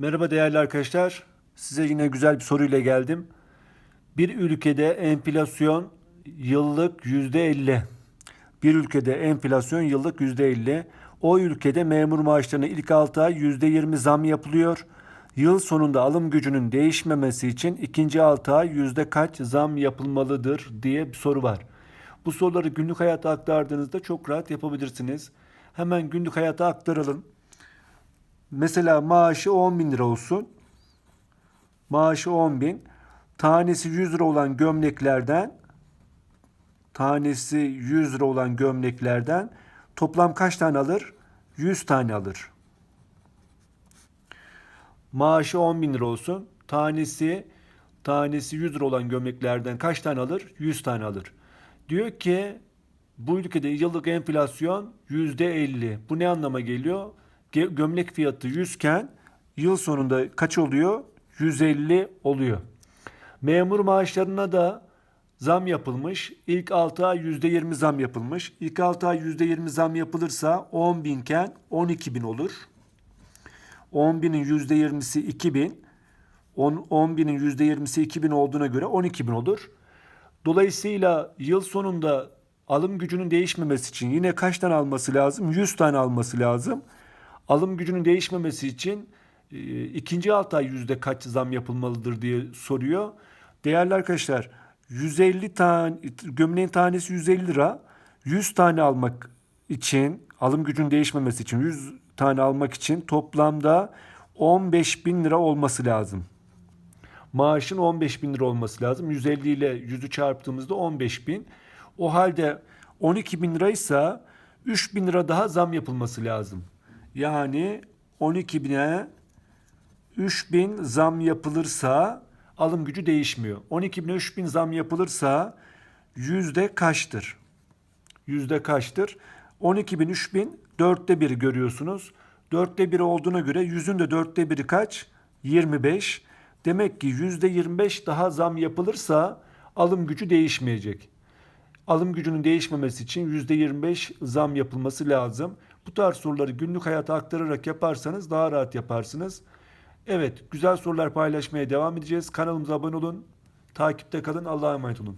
Merhaba değerli arkadaşlar. Size yine güzel bir soruyla geldim. Bir ülkede enflasyon yıllık yüzde 50. Bir ülkede enflasyon yıllık yüzde 50. O ülkede memur maaşlarına ilk 6 ay yüzde 20 zam yapılıyor. Yıl sonunda alım gücünün değişmemesi için ikinci 6 ay yüzde kaç zam yapılmalıdır diye bir soru var. Bu soruları günlük hayata aktardığınızda çok rahat yapabilirsiniz. Hemen günlük hayata aktaralım. Mesela maaşı 10 bin lira olsun. Maaşı 10 bin. Tanesi 100 lira olan gömleklerden tanesi 100 lira olan gömleklerden toplam kaç tane alır? 100 tane alır. Maaşı 10 bin lira olsun. Tanesi tanesi 100 lira olan gömleklerden kaç tane alır? 100 tane alır. Diyor ki bu ülkede yıllık enflasyon %50. Bu ne anlama geliyor? Gömlek fiyatı 100 iken yıl sonunda kaç oluyor? 150 oluyor. Memur maaşlarına da zam yapılmış. İlk 6 ay %20 zam yapılmış. İlk 6 ay %20 zam yapılırsa 10 binken 12 bin olur. 10 binin %20'si 2 bin. 10, 10 binin %20'si 2 bin olduğuna göre 12 bin olur. Dolayısıyla yıl sonunda alım gücünün değişmemesi için yine kaç tane alması lazım? 100 tane alması lazım. Alım gücünün değişmemesi için e, ikinci 6 ay yüzde kaç zam yapılmalıdır diye soruyor. Değerli arkadaşlar 150 tane gömleğin tanesi 150 lira. 100 tane almak için alım gücünün değişmemesi için 100 tane almak için toplamda 15 bin lira olması lazım. Maaşın 15 bin lira olması lazım. 150 ile 100'ü çarptığımızda 15 bin. O halde 12 bin liraysa 3 bin lira daha zam yapılması lazım. Yani 12 bine 3 bin zam yapılırsa alım gücü değişmiyor. 12 bine 3 bin zam yapılırsa yüzde kaçtır? Yüzde kaçtır? 12 bin 3 bin dörtte biri görüyorsunuz. Dörtte biri olduğuna göre yüzün de dörtte biri kaç? 25. Demek ki yüzde 25 daha zam yapılırsa alım gücü değişmeyecek. Alım gücünün değişmemesi için yüzde 25 zam yapılması lazım. Bu tarz soruları günlük hayata aktararak yaparsanız daha rahat yaparsınız. Evet, güzel sorular paylaşmaya devam edeceğiz. Kanalımıza abone olun. Takipte kalın. Allah'a emanet olun.